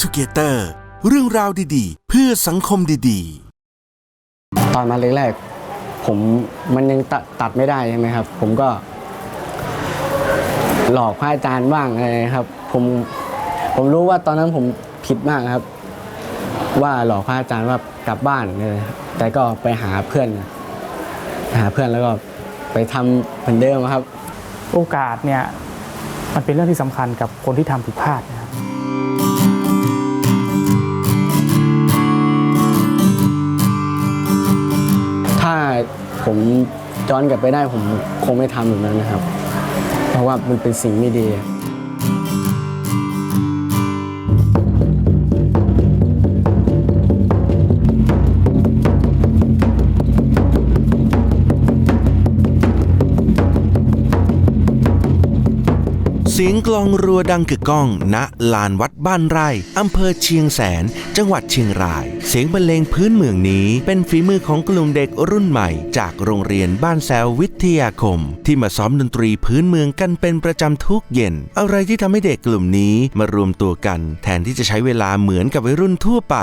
Good Together เรื่องราวดีๆ เพื่อสังคมดีๆ ตอนมาแรกๆผมมันยังตัดตัดไม่ได้ใช่ไหมครับ ผมก็ หลอกพระอาจารย์บ้างอะไรครับ ผมผมรู้ว่าตอนนั้นผมผิดมากครับ ว่าหลอกพระอาจารย์ว่ากลับบ้านเลยครับแต่ก็ไปหาเพื่อนไปหาเพื่อนแล้วก็ไปทำเหมือนเดิมครับ โอกาสเนี่ยมันเป็นเรื่องที่สำคัญกับคนที่ทำผิดพลาดนะ ผมย้อนกลับไปได้ผมคงไม่ทำแบบนั้นนะครับ เพราะว่ามันเป็นสิ่งไม่ดี สียงกลองรัวดังกึกก้อง ณ ลานวัดบ้านไร่อำเภอเชียงแสน จังหวัดเชียงราย เสียงบรรเลงพื้นเมืองนี้ เป็นฝีมือของกลุ่มเด็กรุ่นใหม่ จากโรงเรียนบ้านแซววิทยาคม ที่มาซ้อมดนตรีพื้นเมืองกันเป็นประจำทุกเย็น อะไรที่ทำให้เด็กกลุ่มนี้มารวมตัวกัน แทนที่จะใช้เวลาเหมือนกับวัยรุ่นทั่วไป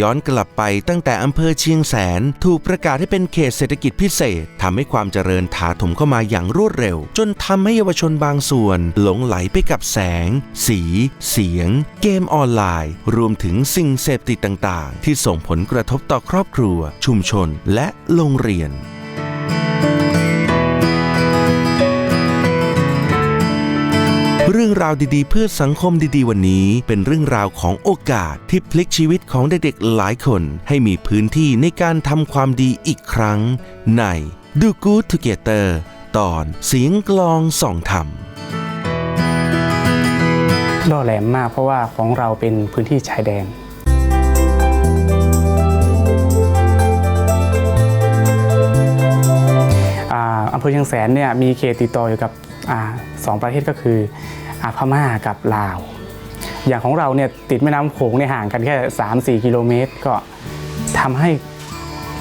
ย้อนกลับไปตั้งแต่อำเภอเชียงแสน ถูกประกาศให้เป็นเขตเศรษฐกิจพิเศษทำให้ความเจริญถาถมเข้ามาอย่างรวดเร็ว จนทำให้เยาวชนบางส่วน หลงไหลไปกับแสง สี เสียง เกมออนไลน์ รวมถึงสิ่งเสพติดต่าง ๆ ที่ส่งผลกระทบต่อครอบครัว ชุมชน และโรงเรียน เรื่องราวดีๆ เพื่อสังคมดีๆ วันนี้ เป็นเรื่องราวของโอกาสที่พลิกชีวิตของเด็กๆหลายคน ให้มีพื้นที่ในการทำความดีอีกครั้ง ใน Do Good Together ตอนเสียงกลองส่องธรรมล่อแหลมมากเพราะว่าของเราเป็นพื้นที่ชายแดน อำเภอเชียงแสนเนี่ยมีเขตติดต่ออยู่กับอาสองประเทศก็คือ พม่ากับลาว อย่างของเราเนี่ยติดแม่น้ำโขงเนี่ยห่างกันแค่ 3-4 กิโลเมตร ก็ทำให้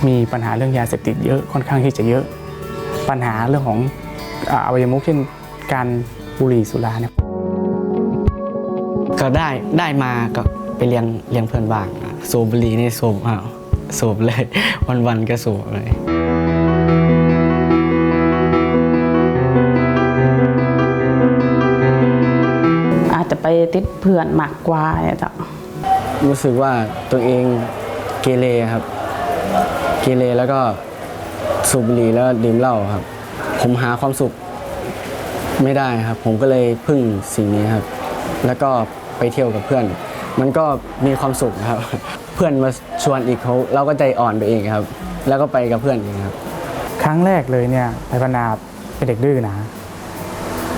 มีปัญหาเรื่องยาเสพติดเยอะค่อนข้างที่จะเยอะ ปัญหาเรื่องของอ่าอวัยวะมุขเช่นการบุหรี่สุราเนี่ยก็ได้ได้มาก็ไปเลี้ยงเลี้ยงเพื่อนบ้างสูบบุหรี่นี่สูบอ้าวสูบเลย วันๆก็สูบเลย ติดเพื่อนมากกว่าเนี่ยจ้ะรู้สึกว่าตัวเองเกเรครับ เกเรแล้วก็สูบบุหรี่แล้วดื่มเหล้าครับ ผมหาความสุขไม่ได้ครับ ผมก็เลยพึ่งสิ่งนี้ครับ แล้วก็ไปเที่ยวกับเพื่อน มันก็มีความสุขครับ เพื่อนมาชวนอีกเขาเราก็ใจอ่อนไปเองครับ แล้วก็ไปกับเพื่อนเองครับ ครั้งแรกเลยเนี่ยไพพนาเป็นเด็กดื้อนะ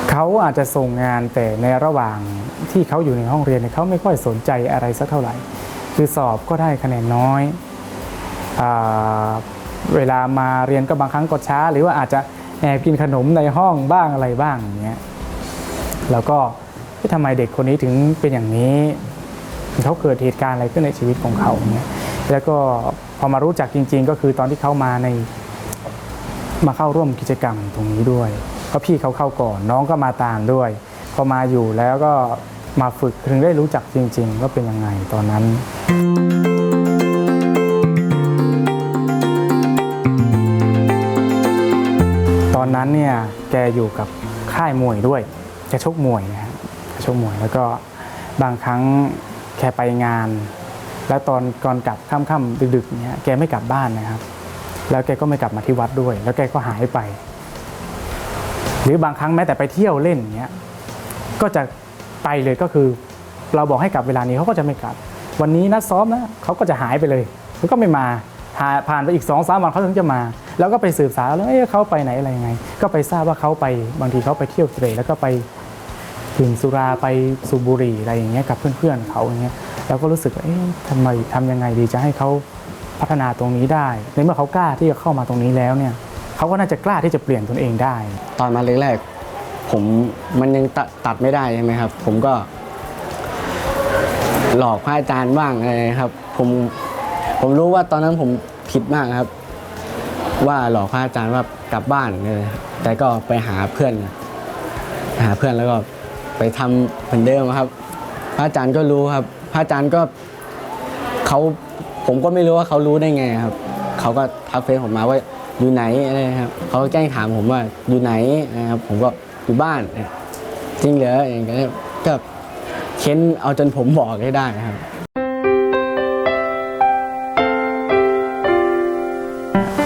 เขาอาจจะส่งงานแต่ในระหว่าง ที่เขาอยู่ในห้องเรียนเนี่ยเขาไม่ค่อยสนใจอะไรสักเท่าไหร่ คือสอบก็ได้คะแนนน้อยอเวลามาเรียนก็บางครั้งก็ช้า หรือว่าอาจจะแอบกินขนมในห้องบ้างอะไรบ้างอย่างเงี้ยแล้วก็เอ๊ะทำไมเด็กคนนี้ถึงเป็นอย่างนี้เขาเกิดเหตุการณ์อะไรขึ้นในชีวิตของเขาเนี่ยแล้วก็พอมารู้จักจริง ๆ ก็คือตอนที่เขามาในมาเข้าร่วมกิจกรรมตรงนี้ด้วยเพราะพี่เขาเข้าก่อนน้องก็มาตามด้วย พอมาอยู่แล้วก็มาฝึกถึงได้รู้จักจริง ๆ ว่าเป็นยังไงตอนนั้นตอนนั้นเนี่ยแกอยู่กับค่ายมวยด้วยแกชกมวยนะฮะแกชกมวยแล้วก็บางครั้งแกไปงาน แล้วตอนก่อนกลับค่ำๆดึกๆเนี่ยแกไม่กลับบ้านนะครับ แล้วแกก็ไม่กลับมาที่วัดด้วย แล้วแกก็หายไป หรือบางครั้งแม้แต่ไปเที่ยวเล่นเงี้ย ก็จะไปเลยก็คือเราบอกให้กลับเวลานี้เขาก็จะไม่กลับ วันนี้นัดซ้อมนะเขาก็จะหายไปเลยเขาก็ไม่มาผ่านไปอีกสองสามวันเขาถึงจะมา แล้วก็ไปสืบสาวแล้วเอ๊ะเขาไปไหนอะไรยังไง ก็ไปทราบว่าเขาไปบางทีเขาไปเที่ยวเตะแล้วก็ไปดื่มสุราไปสูบบุหรี่อะไรอย่างเงี้ยกับเพื่อนๆเขาอย่างเงี้ยเราก็รู้สึกว่าเอ๊ะทำไมทำยังไงดีจะให้เขาพัฒนาตรงนี้ได้ ในเมื่อเขากล้าที่จะเข้ามาตรงนี้แล้วเนี่ยเขาก็น่าจะกล้าที่จะเปลี่ยนตนเองได้ ตอนมาแรกๆ ผมมันยังตัดตัดไม่ได้ใช่ไหมครับ ผมก็ หลอกพระอาจารย์บ้างอะไรครับ ผมผมรู้ว่าตอนนั้นผมผิดมากครับ ว่าหลอกพระอาจารย์ว่ากลับบ้านเลยแต่ก็ไปหาเพื่อน หาเพื่อนแล้วก็ไปไปทำเหมือนเดิมครับ พระอาจารย์ก็รู้ครับ พระอาจารย์ก็เขาผมก็ไม่รู้ว่าเขารู้ได้ไงครับเขาก็ทักเฟซผมมาว่าอยู่ไหนอะไรครับเขาก็แกล้งถามผมว่าอยู่ไหนนะครับ ผมก็ อยู่บ้านจริงเหรออย่างเงี้ยก็เค้นเอาจนผมบอกให้ได้ครับ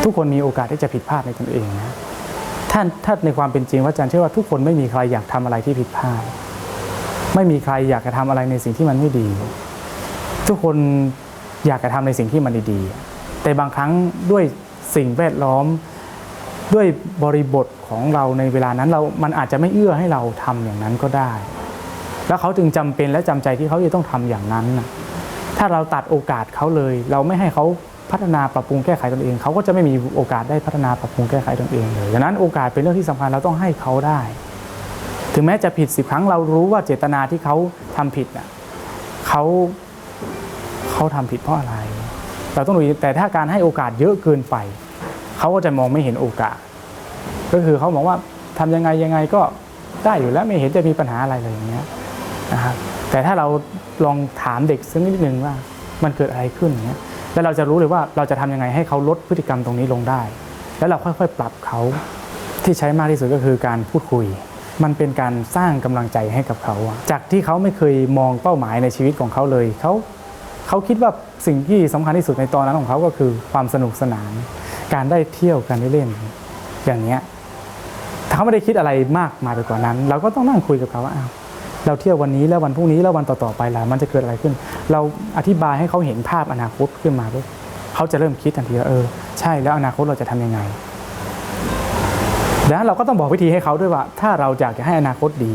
ทุกคนมีโอกาสที่จะผิดพลาดในตนเองนะท่านถ้าในความเป็นจริงว่าอาจารย์เชื่อว่าทุกคนไม่มีใครอยากทำอะไรที่ผิดพลาด ไม่มีใครอยากจะทำอะไรในสิ่งที่มันไม่ดี ทุกคนอยากจะทำในสิ่งที่มันดีๆ แต่บางครั้งด้วยสิ่งแวดล้อม ด้วยบริบทของเราในเวลานั้นเรา มันอาจจะไม่เอื้อให้เราทำอย่างนั้นก็ได้ แล้วเขาจึงจำเป็นและจำใจที่เขาจะต้องทำอย่างนั้นน่ะถ้าเราตัดโอกาสเขาเลย เราไม่ให้เขาพัฒนาปรับปรุงแก้ไขตนเอง เขาก็จะไม่มีโอกาสได้พัฒนาปรับปรุงแก้ไขตนเองเลยดังนั้นโอกาสเป็นเรื่องที่สำคัญเราต้องให้เขาได้ ถึงแม้จะผิดสิบครั้งเรารู้ว่าเจตนาที่เขาทำผิดน่ะเขาเขาทำผิดเพราะอะไร เราต้องดูแต่ถ้าการให้โอกาสเยอะเกินไป เขาก็จะมองไม่เห็นโอกาส ก็คือเขามองว่าทำยังไงยังไงก็ได้อยู่แล้วไม่เห็นจะมีปัญหาอะไรเลยอย่างเงี้ยนะครับแต่ถ้าเราลองถามเด็กสักนิดหนึ่งว่ามันเกิดอะไรขึ้นอย่างเงี้ยแล้วเราจะรู้เลยว่าเราจะทำยังไงให้เขาลดพฤติกรรมตรงนี้ลงได้ แล้วเราค่อยๆ ปรับเขาที่ใช้มากที่สุดก็คือการพูดคุย มันเป็นการสร้างกำลังใจให้กับเขา จากที่เขาไม่เคยมองเป้าหมายในชีวิตของเขาเลยเขาเขาคิดว่าสิ่งที่สำคัญที่สุดในตอนนั้นของเขาก็คือความสนุกสนาน การได้เที่ยวการได้เล่น อย่างเงี้ยเขาไม่ได้คิดอะไรมากมายไปกว่านั้น เราก็ต้องนั่งคุยกับเขาว่าอ้าวเราเที่ยววันนี้แล้ววันพรุ่งนี้แล้ววันต่อๆไปล่ะมันจะเกิดอะไรขึ้น เราอธิบายให้เขาเห็นภาพอนาคตขึ้นมาปุ๊บเขาจะเริ่มคิดทันทีว่าเออใช่แล้วอนาคตเราจะทำยังไงดังนั้นเราก็ต้องบอกวิธีให้เขาด้วยว่า ถ้าเราอยากจะให้อนาคตดี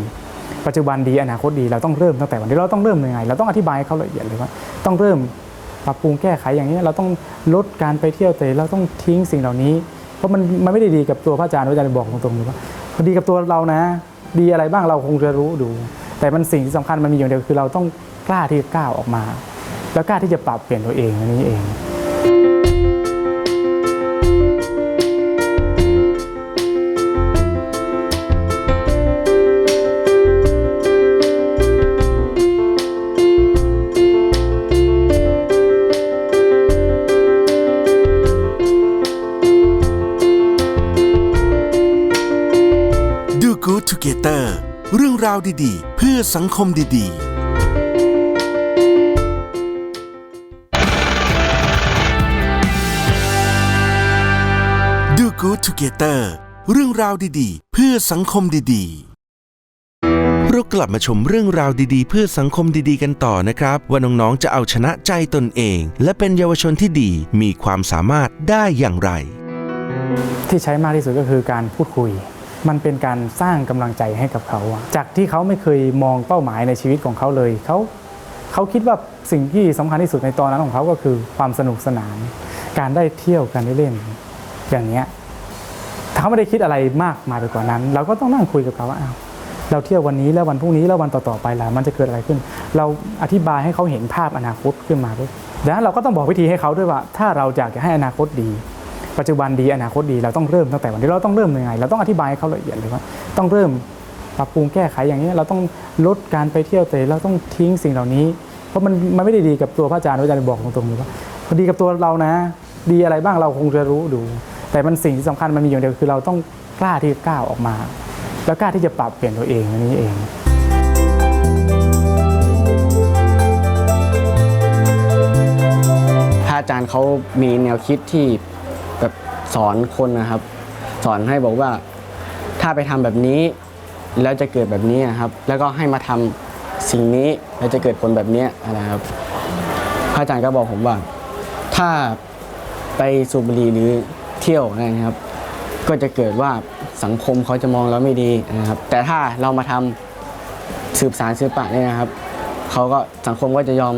ปัจจุบันดีอนาคตดีเราต้องเริ่มตั้งแต่วันนี้เราต้องเริ่มยังไง เราต้องอธิบายให้เขาละเอียดเลยว่า ต้องเริ่ม ปรับปรุงแก้ไขอย่างนี้เราต้องลดการไปเที่ยวเตะเราต้องทิ้งสิ่งเหล่านี้ เพราะมันมันไม่ได้ดีกับตัวพระอาจารย์พระอาจารย์บอกตรงๆเลยว่าดีกับตัวเรานะ ดีอะไรบ้างเราคงจะรู้ดู แต่มันสิ่งที่สำคัญมันมีอย่างเดียวคือเราต้องกล้าที่จะก้าวออกมา แล้วกล้าที่จะปรับเปลี่ยนตัวเองอันนี้เอง เรื่องราวดีๆ เพื่อสังคมดีๆ Do Good Together เรื่องราวดีๆ เพื่อสังคมดีๆ เรากลับมาชมเรื่องราวดีๆ เพื่อสังคมดีๆ กันต่อนะครับ ว่าน้องๆจะเอาชนะใจตนเอง และเป็นเยาวชนที่ดีมีความสามารถได้อย่างไร ที่ใช้มากที่สุดก็คือการพูดคุย มันเป็นการสร้างกำลังใจให้กับเขา จากที่เขาไม่เคยมองเป้าหมายในชีวิตของเขาเลยเขาเขาคิดว่าสิ่งที่สำคัญที่สุดในตอนนั้นของเขาก็คือความสนุกสนาน การได้เที่ยวการได้เล่น อย่างเงี้ยเขาไม่ได้คิดอะไรมากมายไปกว่านั้น เราก็ต้องนั่งคุยกับเขาว่าอ้าวเราเที่ยววันนี้แล้ววันพรุ่งนี้แล้ววันต่อๆไปล่ะมันจะเกิดอะไรขึ้น เราอธิบายให้เขาเห็นภาพอนาคตขึ้นมาปุ๊บดังนั้นเราก็ต้องบอกวิธีให้เขาด้วยว่า ถ้าเราอยากจะให้อนาคตดี ปัจจุบันดีอนาคตดีเราต้องเริ่มตั้งแต่วันนี้เราต้องเริ่มยังไง เราต้องอธิบายให้เขาละเอียดเลยว่า ต้องเริ่มปรับปรุงแก้ไขอย่างนี้เราต้องลดการไปเที่ยวเตะเราต้องทิ้งสิ่งเหล่านี้ เพราะมันมันไม่ได้ดีกับตัวพระอาจารย์พระอาจารย์บอกตรงๆเลยว่าดีกับตัวเรานะ ดีอะไรบ้างเราคงจะรู้ดู แต่มันสิ่งที่สำคัญมันมีอย่างเดียวคือเราต้องกล้าที่จะก้าวออกมา แล้วกล้าที่จะปรับเปลี่ยนตัวเองนนี้เองพระอาจารย์เขามีแนวคิดที่ สอนคนนะครับ สอนให้บอกว่าถ้าไปทำแบบนี้ แล้วจะเกิดแบบนี้นะครับ แล้วก็ให้มาทำสิ่งนี้แล้วจะเกิดผลแบบนี้นะครับพระอาจารย์ก็บอกผมว่า ถ้าไปสูบบุหรี่หรือเที่ยวนะครับ ก็จะเกิดว่าสังคมเขาจะมองเราไม่ดีนะครับ แต่ถ้าเรามาทำสืบสารศิลปะเนี่ยนะครับเขาก็สังคมก็จะยอม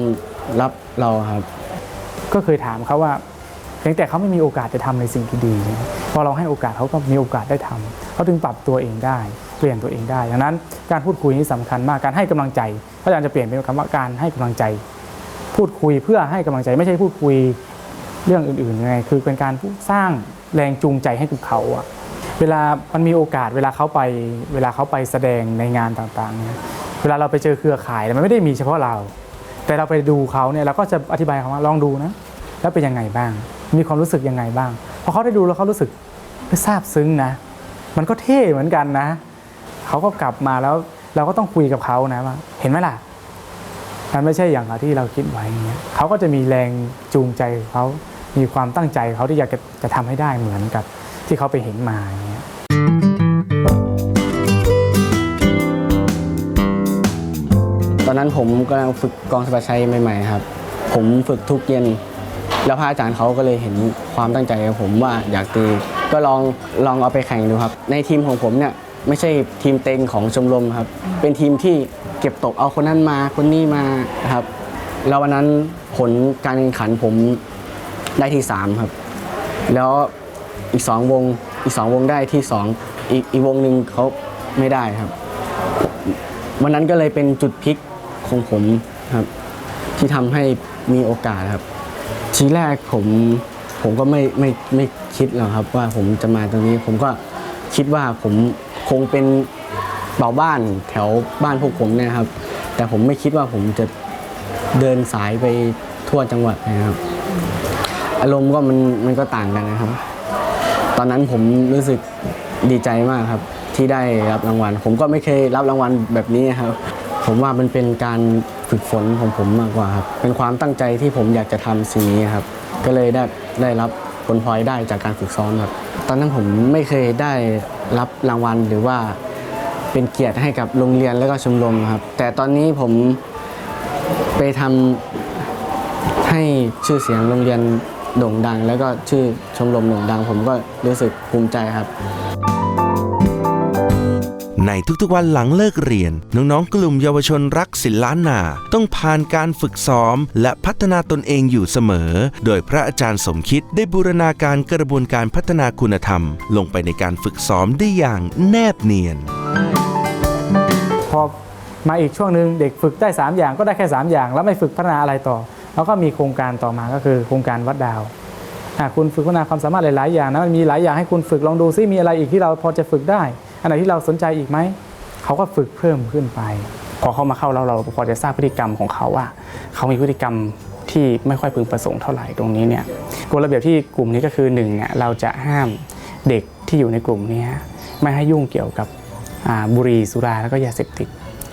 รับเราครับ ก็เคยถามเขาว่า พียงแต่เขาไม่มีโอกาสจะทำในสิ่งที่ดีพอเราให้โอกาสเขาก็มีโอกาสได้ทำเขาถึงปรับตัวเองได้เปลี่ยนตัวเองได้ดังนั้นการพูดคุยนี่สำคัญมากการให้กำลังใจพระอาจารย์จะเปลี่ยนเป็นคำว่าการให้กำลังใจ พูดคุยเพื่อให้กำลังใจไม่ใช่พูดคุยเรื่องอื่นๆยังไงคือเป็นการสร้างแรงจูงใจให้กับเขาอะเวลามันมีโอกาสเวลาเขาไปเวลาเขาไปแสดงในงานต่างๆ เวลาเราไปเจอเครือข่ายมันไม่ได้มีเฉพาะเรา แต่เราไปดูเขาเนี่ยเราก็จะอธิบายเขาว่าลองดูนะแล้วเป็นยังไงบ้าง มีความรู้สึกยังไงบ้างพอเขาได้ดูแล้วเขารู้สึกเฮ้ยซาบซึ้งนะ มันก็เท่เหมือนกันนะ เขาก็กลับมาแล้วเราก็ต้องคุยกับเขานะว่าเห็นไหมล่ะมันไม่ใช่อย่างที่เราคิดไว้อย่างเงี้ยเขาก็จะมีแรงจูงใจเขามีความตั้งใจเขาที่อยากจะจะทำให้ได้เหมือนกับที่เขาไปเห็นมาอย่างเงี้ยตอนนั้นผมกำลังฝึกกองสปาชัยใหม่ๆครับ ผมฝึกทุกเย็น แล้วพระอาจารย์เขาก็เลยเห็นความตั้งใจของผมว่าอยากตีก็ลองลองเอาไปแข่งดูครับ ในทีมของผมเนี่ยไม่ใช่ทีมเต็งของชมรมครับ เป็นทีมที่เก็บตกเอาคนนั้นมาคนนี้มาครับแล้ววันนั้นผลการแข่งขันผมได้ที่ 3 ครับ แล้วอีกสองวงอีกสองวงได้ที่สองอีกอีกวงหนึ่งเขาไม่ได้ครับ วันนั้นก็เลยเป็นจุดพลิกของผมครับ ที่ทำให้มีโอกาสครับ ทีแรกผมผมก็ไม่ไม่ไม่คิดหรอกครับว่าผมจะมาตรงนี้ผมก็คิดว่าผมคงเป็นเบาบ้านแถวบ้านพวกผมเนี่ยครับ แต่ผมไม่คิดว่าผมจะเดินสายไปทั่วจังหวัดนะครับ อารมณ์ก็มันมันก็ต่างกันนะครับ ตอนนั้นผมรู้สึกดีใจมากครับ ที่ได้รับรางวัล ผมก็ไม่เคยรับรางวัลแบบนี้ครับ ผมว่ามันเป็นการ ฝึกฝนของผมมากกว่าครับเป็นความตั้งใจที่ผมอยากจะทำสิ่งนี้ครับ ก็เลยได้ได้รับผลพลอยได้จากการฝึกซ้อมครับ ตอนนั้นผมไม่เคยได้รับรางวัลหรือว่าเป็นเกียรติให้กับโรงเรียนแล้วก็ชมรมครับ แต่ตอนนี้ผมไปทำให้ชื่อเสียงโรงเรียนโด่งดัง แล้วก็ชื่อชมรมโด่งดัง ผมก็รู้สึกภูมิใจครับ ในทุกๆวันหลังเลิกเรียน น้องๆ กลุ่มเยาวชนรักศิลล้านนา ต้องผ่านการฝึกซ้อม และพัฒนาตนเองอยู่เสมอ โดยพระอาจารย์สมคิดได้บูรณาการกระบวนการพัฒนาคุณธรรม ลงไปในการฝึกซ้อมได้อย่างแนบเนียน พอมาอีกช่วงหนึ่งเด็กฝึกได้ 3 อย่างก็ได้แค่ 3 อย่าง แล้วไม่ฝึกพัฒนาอะไรต่อ แล้วก็มีโครงการต่อมาก็คือโครงการวัดดาวคุณฝึกพัฒนาความสามารถหลาย ๆ อย่างนะมันมีหลายอย่างให้คุณฝึกลองดูซิมีอะไรอีกที่เราพอจะฝึกได้ อันไหนที่เราสนใจอีกไหม เขาก็ฝึกเพิ่มขึ้นไป พอเขามาเข้าแล้วเราพอจะทราบพฤติกรรมของเขาว่า เขามีพฤติกรรมที่ไม่ค่อยพึงประสงค์เท่าไหร่ตรงนี้เนี่ยกฎระเบียบที่กลุ่มนี้ก็คือหนึ่งเนี่ยเราจะห้ามเด็กที่อยู่ในกลุ่มนี้ไม่ให้ยุ่งเกี่ยวกับบุหรี่สุราแล้วก็ยาเสพติด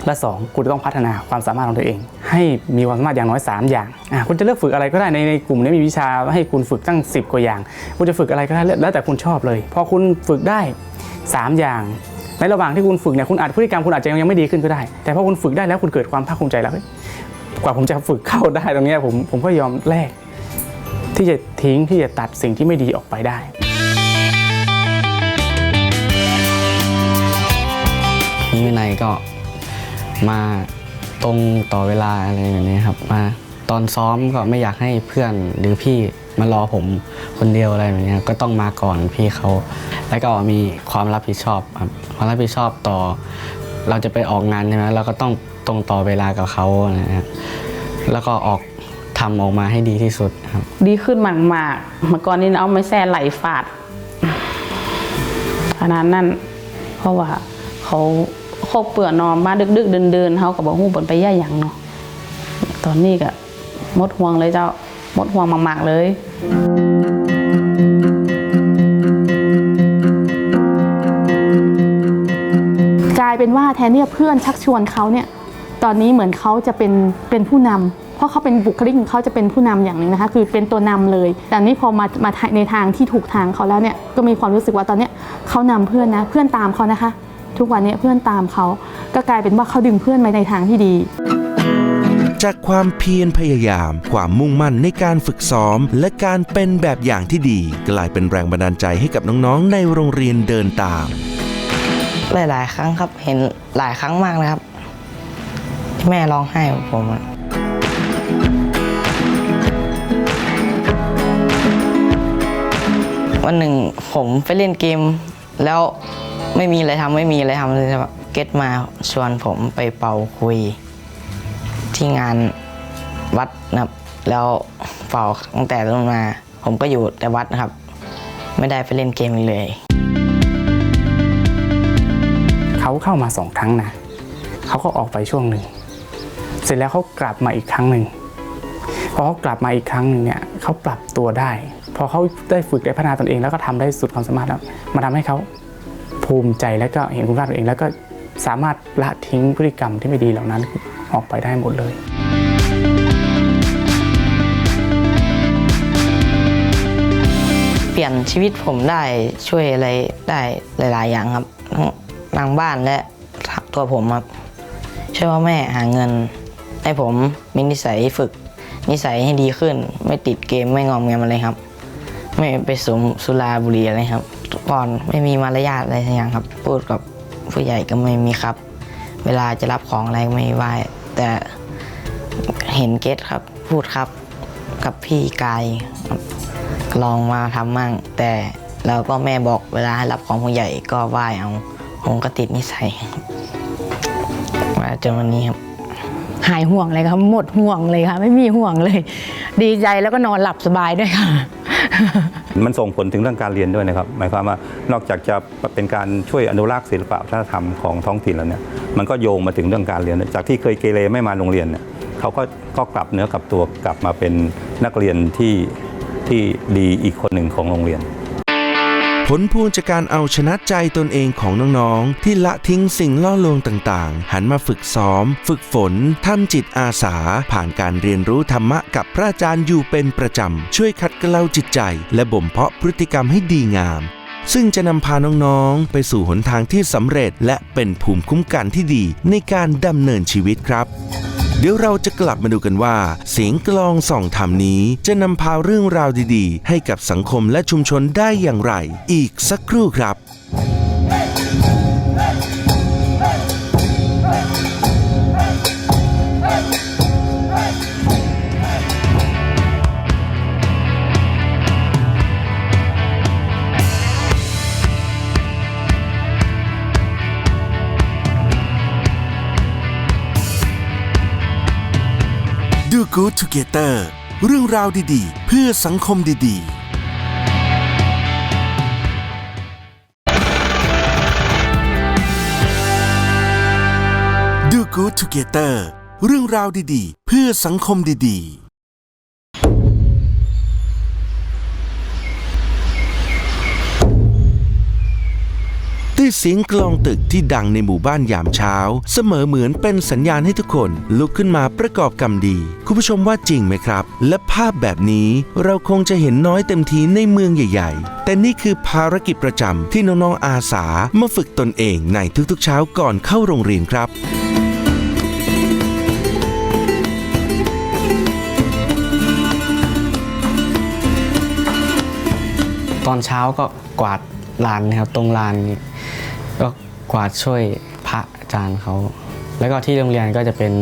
และสองคุณจะต้องพัฒนาความสามารถของตัวเอง ให้มีความสามารถอย่างน้อย 3 อย่างคุณจะเลือกฝึกอะไรก็ได้ในในกลุ่มนี้มีวิชาให้คุณฝึกตั้ง 10 กว่าอย่าง คุณจะฝึกอะไรก็ได้แล้วแต่คุณชอบเลย พอคุณฝึกได้ 3 อย่าง ในระหว่างที่คุณฝึกเนี่ยคุณอาจพฤติกรรมคุณอาจจะยังไม่ดีขึ้นก็ได้ แต่พอคุณฝึกได้แล้วคุณเกิดความภาคภูมิใจแล้วกว่าผมจะฝึกเข้าได้ตรงนี้ผมผมก็ยอมแลกที่จะทิ้งที่จะตัดสิ่งที่ไม่ดีออกไปได้มีวินัยก็มาตรงต่อเวลาอะไรแบบนี้ครับ มาตอนซ้อมก็ไม่อยากให้เพื่อนหรือพี่ มารอผมคนเดียวอะไรแบบนี้ครับก็ต้องมาก่อนพี่เขา แล้วก็มีความรับผิดชอบครับความรับผิดชอบต่อ เราจะไปออกงานใช่ไหมเราก็ต้องตรงต่อเวลากับเขานะฮะแล้วก็ออกทำออกมาให้ดีที่สุดครับ ดีขึ้นมากๆเมื่อก่อนนี้เอาไม่แซ่ไหลฟาดขนาดนั้น เพราะว่าเขาโคบเปื่อนนอนมาดึก ๆ เดินๆเขาก็บอกหูบนไปย่าอย่างเนาะตอนนี้ก็มดห่วงเลยเจ้า หมดห่วงมาก ๆ เลยกลายเป็นว่าแทนที่เพื่อนชักชวนเขาเนี่ยตอนนี้เหมือนเขาจะเป็นเป็นผู้นำเพราะเขาเป็นบุคลิกเขาจะเป็นผู้นำอย่างหนึ่งนะคะ คือเป็นตัวนำเลย แต่นี่พอมามาในทางที่ถูกทางเขาแล้วเนี่ยก็มีความรู้สึกว่าตอนเนี้ยเขานำเพื่อนนะเพื่อนตามเขานะคะ ทุกวันนี้เพื่อนตามเขาก็กลายเป็นว่าเขาดึงเพื่อนมาในทางที่ดี จากความเพียรพยายาม ความมุ่งมั่นในการฝึกซ้อม และการเป็นแบบอย่างที่ดี กลายเป็นแรงบันดาลใจให้กับน้องๆ ในโรงเรียนเดินตาม หลาย ๆ ครั้งครับเห็นหลายครั้งมากเลยครับที่แม่ร้องไห้ผมอะวันหนึ่งผมไปเล่นเกม แล้วไม่มีอะไรทำไม่มีอะไรทำเลยแบบเก็ตมาชวนผมไปเป่าคุย ที่งานวัดนะครับ แล้วเป่าตั้งแต่ต้นมา ผมก็อยู่แต่วัดนะครับ ไม่ได้ไปเล่นเกมเลย เขาเข้ามาสองครั้งนะ เขาก็ออกไปช่วงหนึ่ง เสร็จแล้วเขากลับมาอีกครั้งหนึ่งพอเขากลับมาอีกครั้งหนึ่งเนี่ยเขาปรับตัวได้ พอเขาได้ฝึกได้พัฒนาตนเอง แล้วก็ทำได้สุดความสามารถแล้วมาทำให้เขาภูมิใจและก็เห็นคุณค่าตัวเอง แล้วก็สามารถละทิ้งพฤติกรรมที่ไม่ดีเหล่านั้น ออกไปได้หมดเลยเปลี่ยนชีวิตผมได้ช่วยอะไรได้หลาย ๆ อย่างครับทั้งทางบ้านและตัวผมครับช่วยพ่อแม่หาเงิน ให้ผมมีนิสัยฝึก นิสัยให้ดีขึ้น ไม่ติดเกมไม่งอมแงมอะไรครับ ไม่ไปสูมสุราบุหรี่อะไรครับก่อนไม่มีมารยาทอะไรสักอย่างครับ พูดกับผู้ใหญ่ก็ไม่มีครับ เวลาจะรับของอะไรก็ไม่ไหว แต่เห็นเกตครับพูดครับกับพี่กายครับลองมาทำมั่ง แต่เราก็แม่บอกเวลาให้รับของผู้ใหญ่ก็ไหว้เอาผมก็ติดนิสัยมาจนวันนี้ครับ หายห่วงเลยค่ะหมดห่วงเลยค่ะ ไม่มีห่วงเลย ดีใจแล้วก็นอนหลับสบายด้วยค่ะ มันส่งผลถึงเรื่องการเรียนด้วยนะครับ หมายความว่านอกจากจะเป็นการช่วยอนุรักษ์ศิลปะวัฒนธรรมของท้องถิ่นแล้วเนี่ย มันก็โยงมาถึงเรื่องการเรียน จากที่เคยเกเรไม่มาโรงเรียนเนี่ยเขาก็ก็กลับเนื้อกลับตัวกลับมาเป็นนักเรียนที่ที่ดีอีกคนหนึ่งของโรงเรียนผลพวงจากการเอาชนะใจตนเองของน้องๆ ที่ละทิ้งสิ่งล่อลวงต่างๆ หันมาฝึกซ้อม ฝึกฝนทำจิตอาสา ผ่านการเรียนรู้ธรรมะกับพระอาจารย์อยู่เป็นประจำ ช่วยขัดเกลาจิตใจ และบ่มเพาะพฤติกรรมให้ดีงาม ซึ่งจะนำพาน้องๆ ไปสู่หนทางที่สำเร็จ และเป็นภูมิคุ้มกันที่ดีในการดำเนินชีวิตครับเดี๋ยวเราจะกลับมาดูกันว่า เสียงกลองส่องธรรมนี้ จะนำพาเรื่องราวดีๆ ให้กับสังคมและชุมชนได้อย่างไร อีกสักครู่ครับ Good Together เรื่องราวดีๆ เพื่อสังคมดีๆ Do Good Together เรื่องราวดีๆ เพื่อสังคมดีๆ ด้วยเสียงกลองตึกที่ดังในหมู่บ้านยามเช้า เสมอเหมือนเป็นสัญญาณให้ทุกคนลุกขึ้นมาประกอบกรรมดี คุณผู้ชมว่าจริงไหมครับ และภาพแบบนี้เราคงจะเห็นน้อยเต็มทีในเมืองใหญ่ ๆ แต่นี่คือภารกิจประจำที่น้องๆอาสามาฝึกตนเองในทุกๆเช้าก่อนเข้าโรงเรียนครับตอนเช้าก็กวาด ลานนะครับตรงลานก็กวาดช่วยพระอาจารย์เขาแล้วก็ที่โรงเรียนก็จะเป็น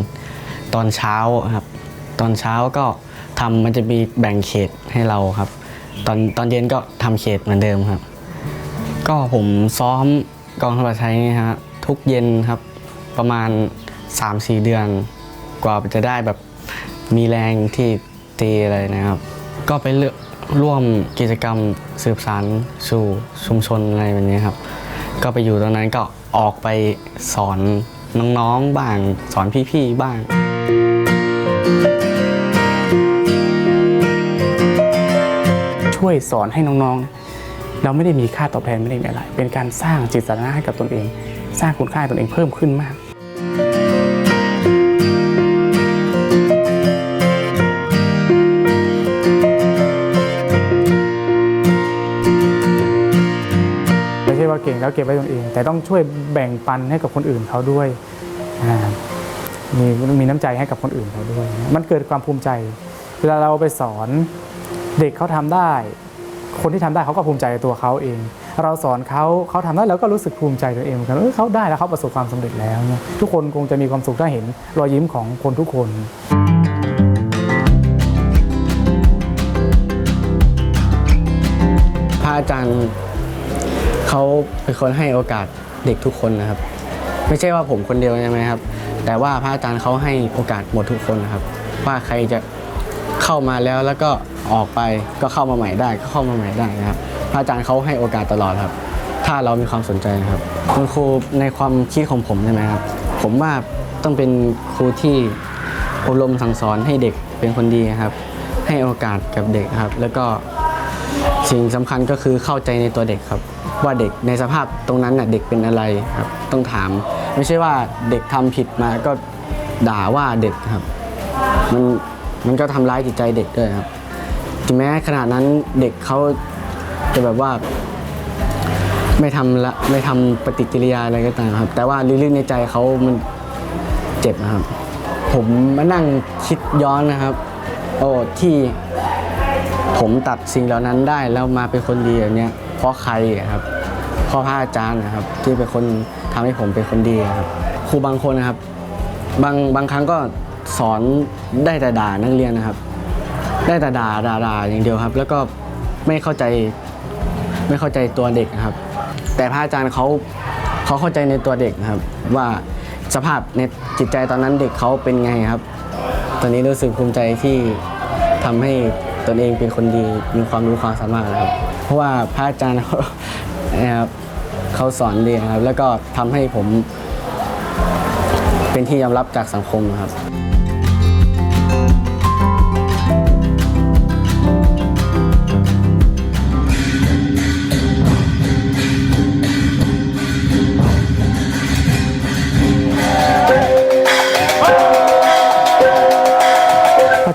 ตอนเช้าครับ ตอนเช้าก็ทำมันจะมีแบ่งเขตให้เราครับ ตอนตอนเย็นก็ทำเขตเหมือนเดิมครับ ก็ผมซ้อมกองทัพบกไทยนี่ฮะทุกเย็นครับประมาณ 3-4 เดือน กว่าจะได้แบบมีแรงที่ตีอะไรนะครับ ก็ไปเลือก ร่วมกิจกรรมสืบสารสู่ชุมชนอะไรแบบนี้ครับ ก็ไปอยู่ตรงนั้นก็ออกไปสอนน้องๆบ้างสอนพี่ๆบ้างช่วยสอนให้น้องๆ เราไม่ได้มีค่าตอบแทนไม่ได้มีอะไร เป็นการสร้างจิตสาธารณะให้กับตนเอง สร้างคุณค่าตนเองเพิ่มขึ้นมาก แล้วเก็บไว้ตนเอง แต่ต้องช่วยแบ่งปันให้กับคนอื่นเขาด้วยมีมีน้ำใจให้กับคนอื่นเขาด้วย มันเกิดความภูมิใจ เวลาเราไปสอนเด็กเขาทำได้ คนที่ทำได้เขาก็ภูมิใจในตัวเขาเอง เราสอนเขาเขาทำได้แล้วก็รู้สึกภูมิใจตัวเองเหมือนกันเออเขาได้แล้วเขาประสบความสำเร็จแล้วเนี่ยทุกคนคงจะมีความสุขถ้าเห็นรอยยิ้มของคนทุกคนพระอาจารย์ เขาเป็นคนให้โอกาสเด็กทุกคนนะครับ ไม่ใช่ว่าผมคนเดียวใช่ไหมครับ แต่ว่าพระอาจารย์เขาให้โอกาสหมดทุกคนนะครับ ว่าใครจะเข้ามาแล้วแล้วก็ออกไปก็เข้ามาใหม่ได้ก็เข้ามาใหม่ได้นะครับ พระอาจารย์เขาให้โอกาสตลอดครับ ถ้าถ้าเรามีความสนใจครับคุณครูในความคิดของผมใช่ไหมครับ ผมว่าต้องเป็นครูที่อบรมสั่งสอนให้เด็กเป็นคนดีครับ ให้โอกาสกับเด็กครับ แล้วก็สิ่งสำคัญก็คือเข้าใจในตัวเด็กครับ ว่าเด็กในสภาพตรงนั้นน่ะเด็กเป็นอะไรครับต้องถาม ไม่ใช่ว่าเด็กทำผิดมาก็ด่าว่าเด็กครับ มันมันก็ทำร้ายจิตใจเด็กด้วยครับถึงแม้ขนาดนั้นเด็กเขาจะแบบว่าไม่ทำละไม่ทำปฏิกิริยาอะไรก็ตามครับ แต่ว่าลึกๆในใจเขามันเจ็บนะครับ ผมมานั่งคิดย้อนนะครับ โอ้ที่ผมตัดสิ่งเหล่านั้นได้แล้วมาเป็นคนดีแบบเนี้ย พราะใครครับเพราะพระอาจารย์นะครับ ที่เป็นคนทำให้ผมเป็นคนดีครับครูบางคนนะครับ บางบางครั้งก็สอนได้แต่ด่านักเรียนนะครับ ได้แต่ด่าด่าด่าอย่างเดียวครับ แล้วก็ไม่เข้าใจไม่เข้าใจตัวเด็กนะครับ แต่พระอาจารย์เขาเขาเข้าใจในตัวเด็กนะครับ ว่าสภาพในจิตใจตอนนั้นเด็กเขาเป็นไงครับ ตอนนี้รู้สึกภูมิใจที่ทำให้ ตนเองเป็นคนดีมีความรู้ความสามารถนะครับ เพราะว่าพระอาจารย์เขานะครับเขาสอนดีนะครับ แล้วก็ทำให้ผมเป็นที่ยอมรับจากสังคมนะครับ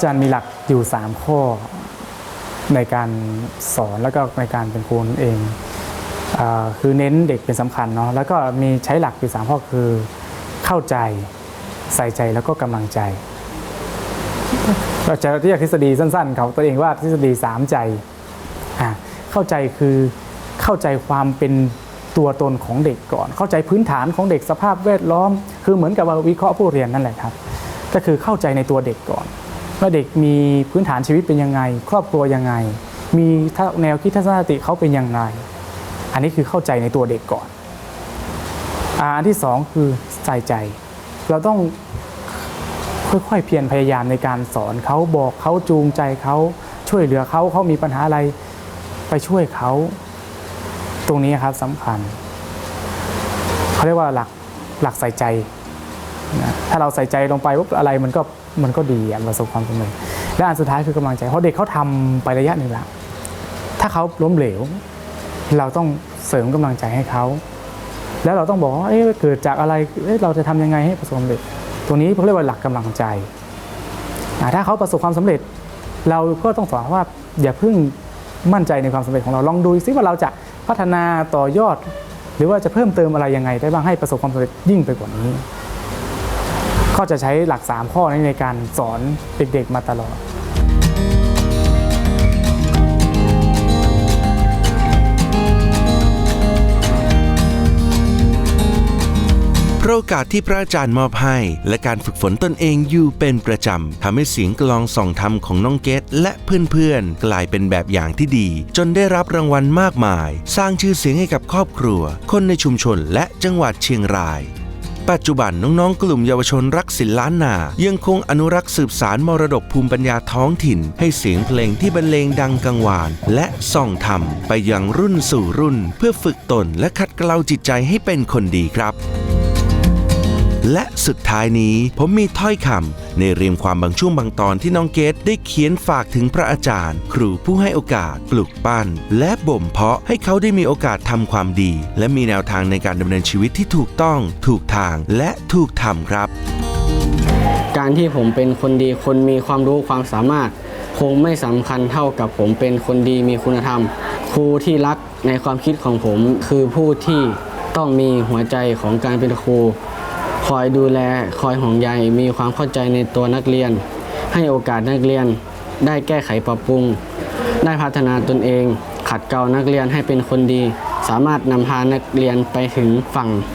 จารย์มีหลักอยู่ 3 ข้อในการสอนแล้วก็ในการเป็นครูเองอคือเน้นเด็กเป็นสำคัญเนาะแล้วก็มีใช้หลักอยู่3ข้อคือเข้าใจใส่ใจแล้วก็กำลังใจเราจะเรียกทฤษฎีสั้นๆเขาตัวเองว่าทฤษฎี3ใจเข้าใจคือเข้าใจความเป็นตัวตนของเด็กก่อน เข้าใจพื้นฐานของเด็กสภาพแวดล้อม คือเหมือนกับว่าวิเคราะห์ผู้เรียนนั่นแหละครับ ก็คือเข้าใจในตัวเด็กก่อน ว่าเด็กมีพื้นฐานชีวิตเป็นยังไง ครอบครัวยังไง มีแนวคิดทัศนคติเขาเป็นยังไง อันนี้คือเข้าใจในตัวเด็กก่อนอันที่สองคือใส่ใจ เราต้องค่อยๆเพียรพยายามในการสอนเขาบอกเขาจูงใจเขาช่วยเหลือเขาเขามีปัญหาอะไรไปช่วยเขาตรงนี้ครับสำคัญเขาเรียกว่าหลักหลักใส่ใจนะถ้าเราใส่ใจลงไปปุ๊บอะไรมันก็ มันก็ดีอะประสบความสำเร็จและอันสุดท้ายคือกำลังใจเพราะเด็กเขาทำไประยะหนึ่งแล้วถ้าเขาล้มเหลว เราต้องเสริมกำลังใจให้เขาแล้วเราต้องบอกว่าเอ๊ะเกิดจากอะไรเอ๊ะเราจะทำยังไงให้ประสบความสำเร็จตรงนี้เขาเรียกว่าหลักกำลังใจถ้าเขาประสบความสำเร็จ เราก็ต้องสอนว่าอย่าเพิ่งมั่นใจในความสำเร็จของเราลองดูซิว่าเราจะพัฒนาต่อยอด หรือว่าจะเพิ่มเติมอะไรยังไงได้บ้างให้ประสบความสำเร็จยิ่งไปกว่านี้ ก็จะใช้หลัก 3 ข้อนี้ในการสอนเด็กๆมาตลอดเพราะโอกาสที่พระอาจารย์มอบให้ และการฝึกฝนตนเองอยู่เป็นประจำทำให้เสียงกลองส่องธรรมของน้องเกดและเพื่อนๆ กลายเป็นแบบอย่างที่ดี จนได้รับรางวัลมากมาย สร้างชื่อเสียงให้กับครอบครัว คนในชุมชนและจังหวัดเชียงราย ปัจจุบันน้องๆ กลุ่มเยาวชนรักศิลล้านนา ยังคงอนุรักษ์สืบสารมรดกภูมิปัญญาท้องถิ่น ให้เสียงเพลงที่บรรเลงดังกังวาน และส่องธรรมไปยังรุ่นสู่รุ่น เพื่อฝึกตนและขัดเกลาจิตใจให้เป็นคนดีครับ และสุดท้ายนี้ผมมีถ้อยคำในเรียงความบางช่วงบางตอนที่น้องเกดได้เขียนฝากถึงพระอาจารย์ ครูผู้ให้โอกาส ปลูกปั้น และบ่มเพาะให้เขาได้มีโอกาสทำความดี และมีแนวทางในการดำเนินชีวิตที่ถูกต้อง ถูกทางและถูกทำครับ การที่ผมเป็นคนดีคนมีความรู้ความสามารถ คงไม่สำคัญเท่ากับผมเป็นคนดีมีคุณธรรม ครูที่รักในความคิดของผมคือผู้ที่ต้องมีหัวใจของการเป็นครู คอยดูแลคอยห่วงใยมีความเข้าใจในตัวนักเรียน ให้โอกาสนักเรียน ได้แก้ไขปรับปรุง ได้พัฒนาตนเอง ขัดเกลานักเรียนให้เป็นคนดี สามารถนำพานักเรียนไปถึงฝั่ง Good Together เรื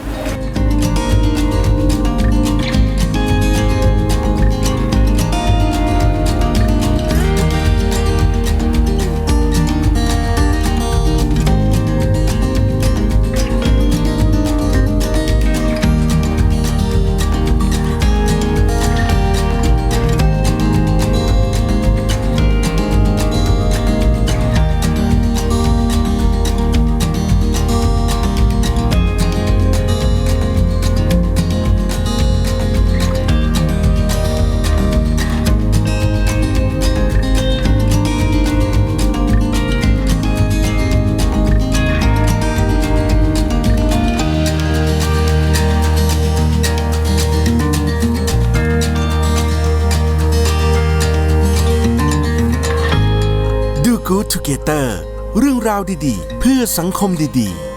่อง ราวดีๆ เพื่อสังคมดีๆ